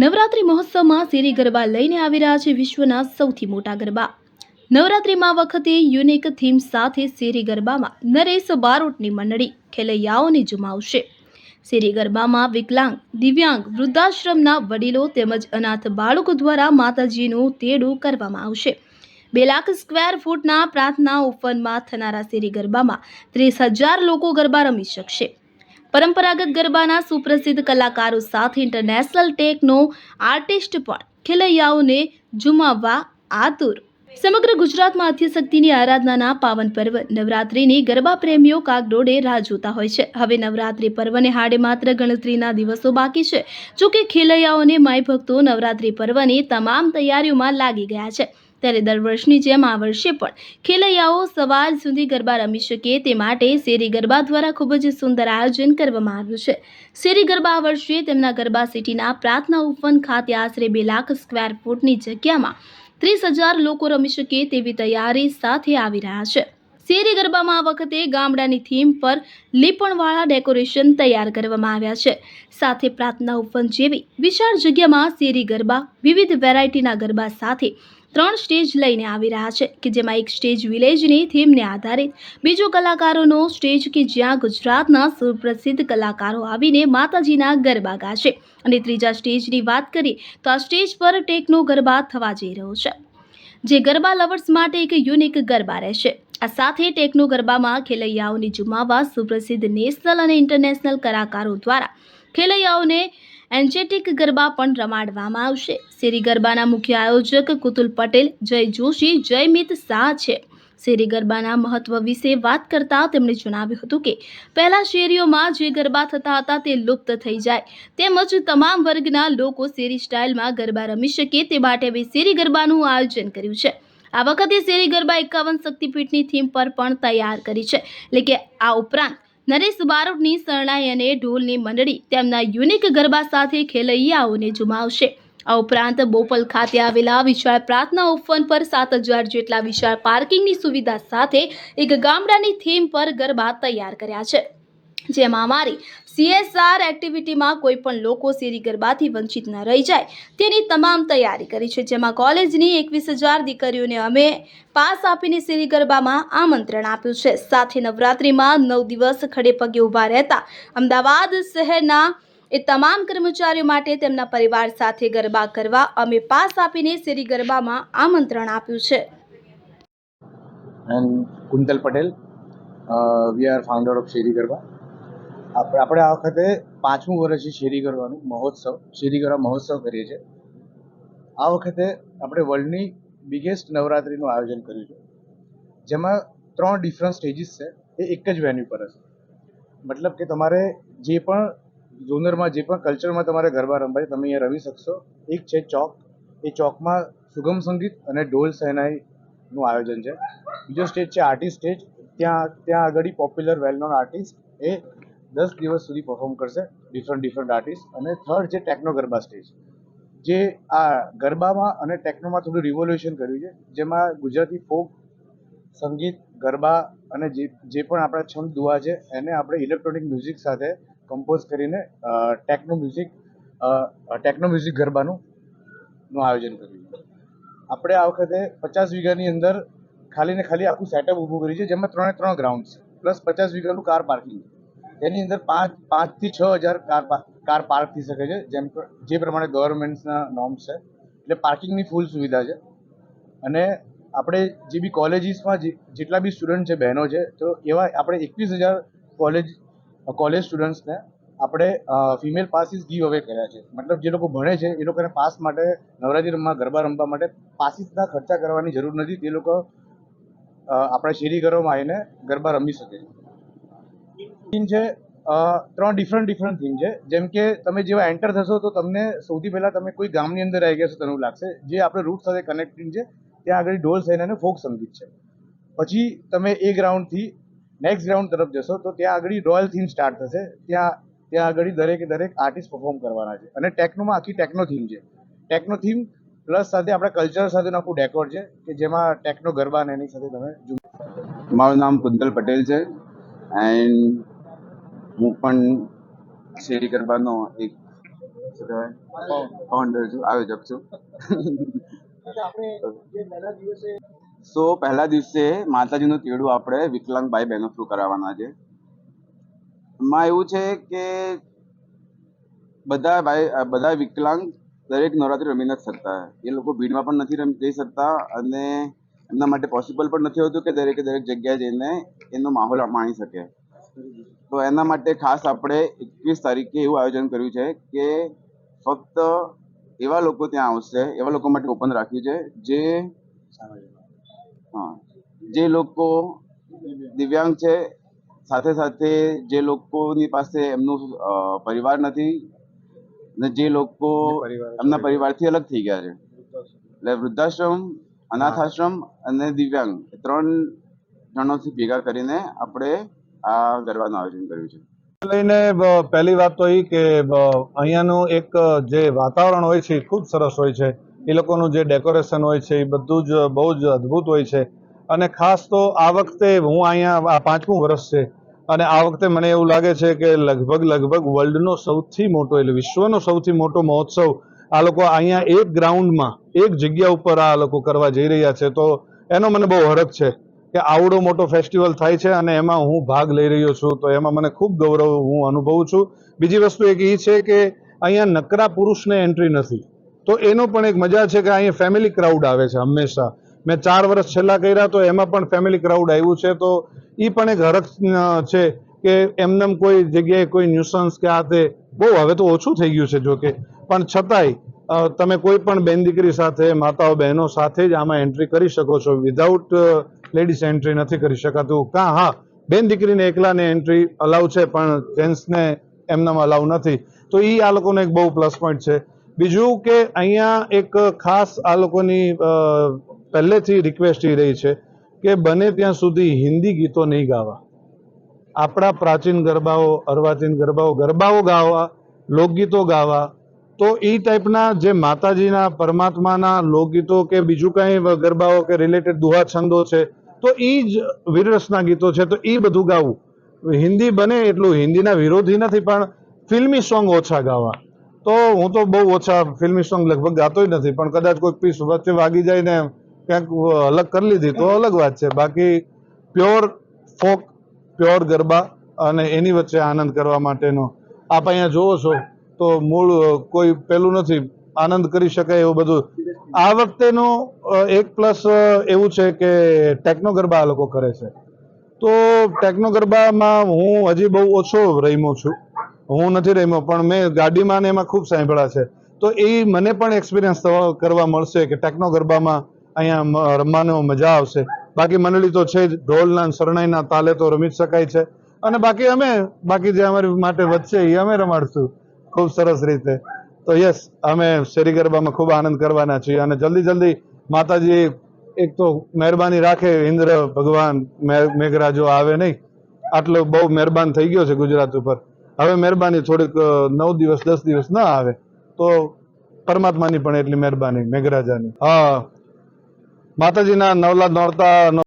નવરાત્રિ મહોત્સવમાં શેરી ગરબા લઈને આવી રહ્યા છે વિશ્વના સૌથી મોટા ગરબા. નવરાત્રિમાં વખતે યુનિક થીમ સાથે શેરી ગરબામાં નરેશ બારોટની મંડળી ખેલૈયાઓને જમાવશે. શેરી ગરબામાં વિકલાંગ, દિવ્યાંગ, વૃદ્ધાશ્રમના વડીલો તેમજ અનાથ બાળકો દ્વારા માતાજીનું તેડું કરવામાં આવશે. બે લાખ સ્ક્વેર ફૂટના પ્રાર્થના ઓપનમાં થનારા શેરી ગરબામાં ત્રીસ હજાર લોકો ગરબા રમી શકશે. પરંપરાગત ગરબાના સુપ્રસિદ્ધ કલાકારો સાથે ઇન્ટરનેશનલ ટેકનો આર્ટિસ્ટ પણ ખેલૈયાઓને ઝુમાવવા આતુર. સમગ્ર ગુજરાતમાં આદ્યશક્તિની આરાધનાના પાવન પર્વ. નવરાત્રિની ગરબા પ્રેમીઓ કાગડોળે રાહ જોતા હોય છે. હવે નવરાત્રિ પર્વને હાડે માત્ર ગણતરીના દિવસો બાકી છે. જો કે ખેલૈયાઓને માય ભક્તો નવરાત્રિ પર્વની તમામ તૈયારીઓમાં લાગી ગયા છે. ત્યારે દર વર્ષની જેમ આ વર્ષે પણ ખેલૈયાઓ સવાર સુધી ગરબા રમી શકે તે માટે શેરી ગરબા દ્વારા ખૂબ જ સુંદર આયોજન કરવામાં આવ્યું છે. શેરી ગરબા વર્ષે તેમના ગરબા સિટીના પ્રાર્થના ઉપવન ખાતે આશરે બે લાખ સ્ક્વેર ફૂટની જગ્યામાં ત્રીસ હજાર લોકો રમી શકે તેવી તૈયારી સાથે આવી રહ્યા છે. શેરી ગરબામાં આ વખતે ગામડાની થીમ પર લીપણવાળા ડેકોરેશન તૈયાર કરવામાં આવ્યા છે. સાથે પ્રાર્થના ઉપવન જેવી વિશાળ જગ્યામાં શેરી ગરબા, વિવિધ વેરાયટીના ગરબા સાથે ત્રણ સ્ટેજ લઈને આવી રહ્યા છે, કે જેમાં એક સ્ટેજ વિલેજની થીમને આધારિત, બીજો કલાકારોનો સ્ટેજ કે જ્યાં ગુજરાતના સુપ્રસિદ્ધ કલાકારો આવીને માતાજીના ગરબા ગાશે. અને ત્રીજા સ્ટેજની વાત કરીએ, તો આ સ્ટેજ પર ટેકનો ગરબા થવા જઈ રહ્યો છે. જે ગરબા લવર્સ માટે એક યુનિક ગરબા રહેશે. આ સાથે ટેકનો ગરબામાં ખેલૈયાઓની જુમાવવા સુપ્રસિદ્ધ નેશનલ અને ઇન્ટરનેશનલ કલાકારો દ્વારા ખેલૈયાઓને એન્જેટિક ગરબા પણ રમાડવામાં આવશે. શેરી ગરબાના મુખ્ય આયોજક કુતુલ પટેલ, જય જોશી જયમિત શાહ છે. શેરી ગરબાના મહત્વ વિશે વાત કરતા તેમણે જણાવ્યું હતું કે, પહેલા શેરીઓમાં જે ગરબા થતા હતા તે લુપ્ત થઈ જાય. તેમજ તમામ વર્ગના લોકો શેરી સ્ટાઇલમાં ગરબા રમી શકે તે માટે હવે શેરી ગરબાનું આયોજન કર્યું છે. આ વખતે શેરી ગરબા એકાવન શક્તિપીઠની થીમ પર પણ તૈયાર કરી છે. એટલે કે આ ઉપરાંત નરેશ બારોટની શરણાઈ અને ઢોલની મંડળી તેમના યુનિક ગરબા સાથે ખેલૈયાઓને જુમાવશે. આ ઉપરાંત બોપલ ખાતે આવેલા વિશાળ પ્રાર્થના ઓપન પર સાત હજાર જેટલા વિશાળ પાર્કિંગની સુવિધા સાથે એક ગામડાની થીમ પર ગરબા તૈયાર કર્યા છે. જેમાં અમારી સીએસઆર એક્ટિવિટીમાં કોઈ પણ લોકો શેરી ગરબાથી વંચિત ન રહી જાય. તેની તમામ તૈયારી કરી છે, જેમાં કોલેજની એકવીસ હજાર દીકરીઓને અમે પાસ આપીને શેરી ગરબામાં આમંત્રણ આપ્યું છે. સાથે નવરાત્રિમાં નવ દિવસ ખડે પગે ઊભા રહેતા અમદાવાદ શહેરના એ તમામ કર્મચારીઓ માટે તેમના પરિવાર સાથે ગરબા કરવા અમે પાસ આપીને શેરી ગરબામાં આમંત્રણ આપ્યું છે. Kuntal Patel V R founder of Sheri Garba આપણે આપણે આ વખતે પાંચમું વર્ષ છે શેરી કરવાનું મહોત્સવ. શેરી કરવા મહોત્સવ કરીએ છીએ. આ વખતે આપણે વર્લ્ડની બિગેસ્ટ નવરાત્રિનું આયોજન કર્યું છે. જેમાં ત્રણ ડિફરન્ટ સ્ટેજીસ છે. એ એક જ વેન્યુ પર હશે. મતલબ કે તમારે જે પણ ઝોનરમાં જે પણ કલ્ચરમાં તમારે ગરબા રમવા તમે અહીંયા રમી શકશો. એક છે ચોક. એ ચોકમાં સુગમ સંગીત અને ઢોલ સહેનાઈનું આયોજન છે. બીજો સ્ટેજ છે આર્ટિસ્ટ સ્ટેજ ત્યાં ત્યાં આગળ પોપ્યુલર વેલ નોન આર્ટિસ્ટ એ દસ દિવસ સુધી પરફોર્મ કરશે ડિફરન્ટ ડિફરન્ટ આર્ટિસ્ટ અને થર્ડ છે ટેકનો ગરબા સ્ટેજ જે આ ગરબામાં અને ટેકનોમાં થોડું રિવોલ્યુશન કર્યું છે. જેમાં ગુજરાતી ફોક સંગીત, ગરબા અને જે જે પણ આપણા છંદ દુઆ છે, એને આપણે ઇલેક્ટ્રોનિક મ્યુઝિક સાથે કમ્પોઝ કરીને ટેકનો મ્યુઝિક ટેકનો મ્યુઝિક ગરબાનું, નું આયોજન કર્યું આપણે આ વખતે પચાસ વીઘાની અંદર ખાલી ને ખાલી આખું સેટઅપ ઊભું કર્યું છે, જેમાં ત્રણે ત્રણ ગ્રાઉન્ડ છે. પ્લસ પચાસ વીઘાનું કાર પાર્કિંગ તેની અંદર પાંચ, પાંચથી છ હજાર કાર કાર પાર્ક થઈ શકે છે. જેમ જે પ્રમાણે ગવર્મેન્ટ્સના નોર્મ્સ છે. એટલે પાર્કિંગની ફૂલ સુવિધા છે. અને આપણે જે બી કોલેજીસમાં જેટલા બી સ્ટુડન્ટ છે, બહેનો છે, તો એવા આપણે એકવીસ હજાર કોલેજ કોલેજ સ્ટુડન્ટ્સને આપણે ફિમેલ પાસીસ ગીવ અવે કર્યા છે. મતલબ જે લોકો ભણે છે, એ લોકોને પાસ માટે, નવરાત્રી રમવા, ગરબા રમવા માટે પાસીસના ખર્ચા કરવાની જરૂર નથી. તે લોકો આપણા શેરી ઘરોમાં આવીને ગરબા રમી શકે છે. થીમ છે ત્રણ ડિફરન્ટ ડિફરન્ટ થીમ છે. જેમ કે તમે જેવા એન્ટર થશો તો તમને સૌથી પહેલાં તમે કોઈ ગામની અંદર આવી ગયા છો તમને લાગશે. જે આપણે રૂટ સાથે કનેક્ટિંગ છે, ત્યાં આગળ ઢોલ, સૈન અને ફોક સંગીત છે. પછી તમે એ ગ્રાઉન્ડથી નેક્સ્ટ ગ્રાઉન્ડ તરફ જશો તો ત્યાં આગળ રોયલ થીમ સ્ટાર્ટ થશે. ત્યાં ત્યાં આગળ દરેકે દરેક આર્ટિસ્ટ પરફોર્મ કરવાના છે. અને ટેકનોમાં આખી ટેકનો થીમ છે. ટેકનો થીમ પ્લસ સાથે આપણા કલ્ચર સાથેનું આખું ડેકોર છે કે જેમાં ટેકનો ગરબા અને એની સાથે તમે મારું નામ કુંતલ પટેલ છે. એન્ડ હું પણ શેરી ગરબાનો એક શું કહેવાય? ફાઉન્ડર છું, આયોજક છું. સો પહેલા દિવસે માતાજીનું તેડું આપણે વિકલાંગ ભાઈ બહેનો થ્રુ કરાવવાના છે. એમાં એવું છે કે બધા ભાઈ બધા વિકલાંગ દરેક નવરાત્રી રમી નથી શકતા એ લોકો ભીડમાં પણ નથી રમી, જઈ શકતા અને એમના માટે પોસિબલ પણ નથી હોતું કે દરેકે દરેક જગ્યાએ જઈને એનો માહોલ માણી શકે. તો એના માટે ખાસ આપણે એકવીસ તારીખે એવું આયોજન કર્યું છે કે ફક્ત એવા લોકો ત્યાં આવશે એવા લોકો માટે ઓપન રાખ્યું છે જે હા જે લોકો દિવ્યાંગ છે સાથે સાથે જે લોકોની પાસે એમનું પરિવાર નથી ને જે લોકો એમના પરિવારથી અલગ થઈ ગયા છે. એટલે વૃદ્ધાશ્રમ અનાથ આશ્રમ અને દિવ્યાંગ એ ત્રણ જણોથી ભેગા કરીને આપણે આ ગરબાનું આયોજન કર્યું છે. લઈને પહેલી વાત તો એ કે અહીંયાનું એક જે વાતાવરણ હોય છે ખૂબ સરસ હોય છે. એ લોકોનું જે ડેકોરેશન હોય છે એ બધું જ બહુ જ અદ્ભુત હોય છે. અને ખાસ તો આ વખતે હું અહીંયા, આ પાંચમું વર્ષ છે. અને આ વખતે મને એવું લાગે છે કે લગભગ લગભગ વર્લ્ડનો સૌથી મોટો એટલે વિશ્વનો સૌથી મોટો મહોત્સવ આ લોકો અહીંયા એક ગ્રાઉન્ડમાં, એક જગ્યા ઉપર આ લોકો કરવા જઈ રહ્યા છે. તો એનો મને બહુ હરખ છે. કે આવડો મોટો ફેસ્ટિવલ થાય છે અને એમાં હું ભાગ લઈ રહ્યો છું, તો એમાં મને ખૂબ ગૌરવ હું અનુભવું છું. બીજી વસ્તુ એક એ છે કે અહીંયા નકરા પુરુષને એન્ટ્રી નથી. તો એનો પણ એક મજા છે કે અહીંયા ફેમિલી ક્રાઉડ આવે છે હંમેશા. મેં ચાર વર્ષ છેલ્લા કર્યા તો એમાં પણ ફેમિલી ક્રાઉડ આવ્યું છે, તો એ પણ એક હરખ છે કે એમનેમ કોઈ જગ્યાએ કોઈ ન્યુસન્સ કે આ તે બહુ હવે તો ઓછું થઈ ગયું છે જોકે પણ છતાંય તમે કોઈ પણ બેન દીકરી સાથે, માતાઓ બહેનો સાથે જ આમાં એન્ટ્રી કરી શકો છો વિધાઉટ લેડીઝ એન્ટ્રી નથી કરી શકાતું. કાં, હા, બેન દીકરીને એકલાને એન્ટ્રી અલાઉ છે, પણ જેન્ટ્સને એમનામાં અલાઉ નથી. તો એ આ લોકોનો એક બહુ પ્લસ પોઈન્ટ છે. બીજું કે અહીંયા એક ખાસ આ લોકોની પહેલેથી રિક્વેસ્ટ એ રહી છે કે બને ત્યાં સુધી હિન્દી ગીતો નહીં ગાવા. આપણા પ્રાચીન ગરબાઓ, અર્વાચીન ગરબાઓ ગરબાઓ ગાવા, લોકગીતો ગાવા, તો એ ટાઈપના જે માતાજીના, પરમાત્માના લોકગીતો કે બીજું કંઈ ગરબાઓ કે રિલેટેડ દુહા છંદો છે તો એ જ વીરરસના ગીતો છે, તો એ બધું ગાવું. હિન્દી બને એટલું, હિન્દીના વિરોધી નથી, પણ ફિલ્મી સોંગ ઓછા ગાવા. તો હું તો બહુ ઓછા ફિલ્મી સોંગ લગભગ ગાતો નથી, પણ કદાચ કોઈ પીસ વચ્ચે વાગી જાય ને ક્યાંક અલગ કરી લીધી, તો અલગ વાત છે. બાકી પ્યોર ફોક, પ્યોર ગરબા અને એની વચ્ચે આનંદ કરવા માટેનો. આપ અહીંયા જોવો છો, તો મૂળ કોઈ પેલું નથી, આનંદ કરી શકાય એવું બધું. આ વખતેનું એક પ્લસ એવું છે કે ટેકનો ગરબા આ લોકો કરે છે. તો ટેકનો ગરબામાં હું હજી બહુ ઓછો રમ્યો છું. હું નથી રમ્યો, પણ મેં ગાડીમાં એમાં ખૂબ સાંભળ્યા છે. તો એ મને પણ એક્સપિરિયન્સ કરવા મળશે કે ટેકનો ગરબામાં અહીંયા રમવાનો મજા આવશે. બાકી મંડળી તો છે જ, ઢોલના શરણાઈના તાલે તો રમી જ શકાય છે. અને બાકી અમે, બાકી જે અમારી માટે વધશે એ અમે રમાડશું. ખૂબ સરસ રીતે. તો યસ અમે શેરી ગરબામાં ખૂબ આનંદ કરવાના છીએ અને જલ્દી જલ્દી માતાજી એક તો મહેરબાની રાખે, ઇન્દ્ર, ભગવાન મેઘરાજો આવે નહીં, આટલો બહુ મહેરબાન થઈ ગયો છે ગુજરાત ઉપર. હવે મહેરબાની થોડીક નવ દિવસ, દસ દિવસ ના આવે, તો પરમાત્માની પણ એટલી મહેરબાની, મેઘરાજાની. હા, માતાજીના નવલા નોરતા